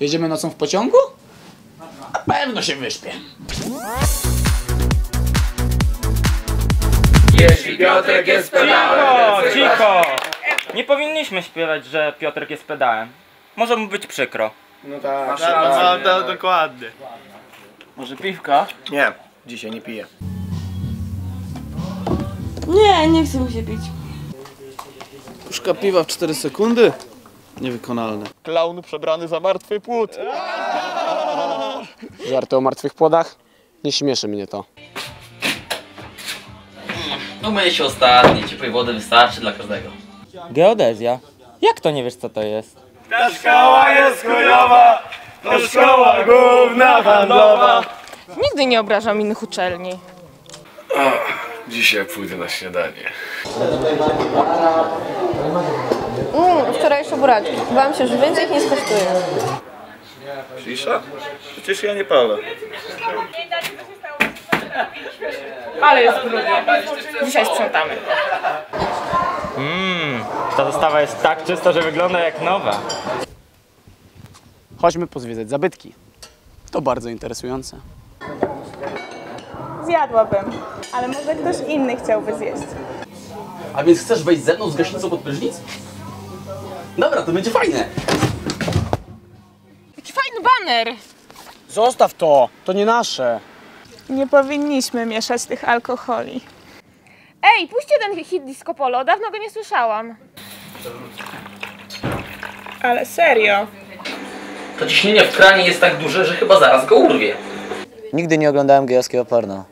Jedziemy nocą w pociągu? Na pewno się wyśpię. Jeśli Piotrek jest pedałem, Cicho, cicho! Nie powinniśmy śpiewać, że Piotrek jest pedałem. Może mu być przykro. No tak, No, to dokładnie. Może piwka? Nie, dzisiaj nie piję. Nie, nie chcę mi się pić. Puszka piwa w 4 sekundy? Niewykonalne. Klaun przebrany za martwy płód. Żarty o martwych płodach? Nie śmieszy mnie to. Umyj się ostatni, ciepłej wody wystarczy dla każdego. Geodezja. Jak to nie wiesz co to jest? Ta szkoła jest chujowa, to szkoła główna handlowa. Nigdy nie obrażam innych uczelni. Dzisiaj pójdę na śniadanie. Mm, wczorajsze buraczki. Bałam się, że więcej ich nie skosztuje. Cisza? Przecież ja nie palę. Ale jest brudno. Dzisiaj sprzątamy. Mmm, ta zestawa jest tak czysta, że wygląda jak nowa. Chodźmy pozwiedzać zabytki. To bardzo interesujące. Zjadłabym, ale może ktoś inny chciałby zjeść. A więc chcesz wejść ze mną z gaśnicą pod prysznic? Dobra, to będzie fajne. Jaki fajny baner! Zostaw to! To nie nasze. Nie powinniśmy mieszać tych alkoholi. Ej, puśćcie ten hit Disco Polo, dawno go nie słyszałam. Ale serio. To ciśnienie w kranie jest tak duże, że chyba zaraz go urwie. Nigdy nie oglądałem gejowskiego porno.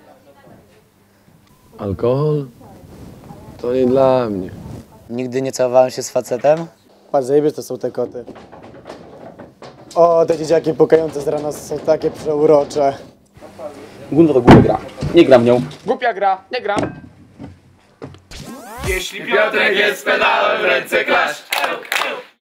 Alkohol? To nie dla mnie. Nigdy nie całowałem się z facetem. Patrz, zajebie to są te koty. O, te dzieciaki pukające z rana są takie przeurocze. Gunda to głupia gra. Nie gram nią. Głupia gra, nie gram. Jeśli Piotrek jest pedałem, w ręce klasz.